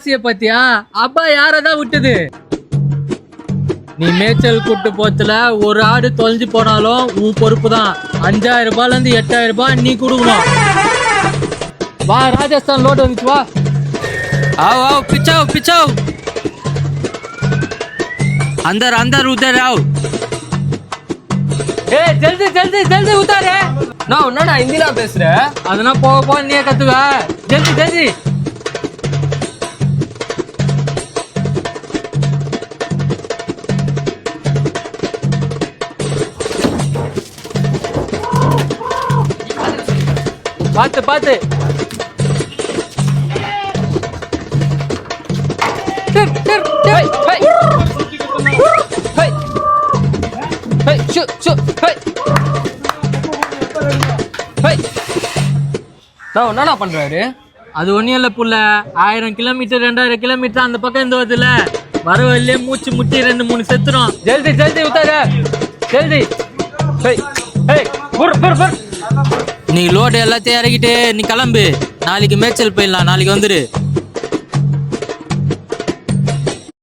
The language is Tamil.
ராசிய பத்தியா? அப்பா யாரதான் விட்டுது? நீ மேய்ச்சல் கூட்டு போச்சுல ஒரு ஆடு தொலைஞ்சு போனாலும் உன் பொறுப்பு தான் அஞ்சாயிரம் ரூபாய்ல இருந்து எட்டாயிரம் ரூபாய் நீ கொடுக்கணும். வா ராஜஸ்தான் லோடு வந்துச்சு வா. ஆவ் ஆவ் பிச்சாவ் பிச்சாவ் அந்தர் அந்தர் உதர் ஆவ். ஏ ஜல்தி ஜல்தி ஜல்தி உதாரே. நான் என்னடா ஹிந்திலாம் பேசுற அதெல்லாம் போக போக நீயே கத்துவ. ஜல்தி ஜல்தி. பார்த்து பார்த்து. ஹை. ஹை. என்னடா பண்றாரு? அது ஒன்றும் இல்லை புள்ள. ஆயிரம் கிலோமீட்டர் ரெண்டாயிரம் கிலோமீட்டர் அந்த பக்கம் இந்த வருதுல வர வழியிலே மூச்சு முட்டி ரெண்டு மூணு செத்துரும். ஜல்தி ஜல்தி உத்தாரு ஜல்தி. ஹே ஹே புர் புர் புர். நீ லோடு எல்லாத்தையும் இறக்கிட்டு நீ கிளம்பு. நாளைக்கு மேய்ச்சல் போயிடலாம். நாளைக்கு வந்துடு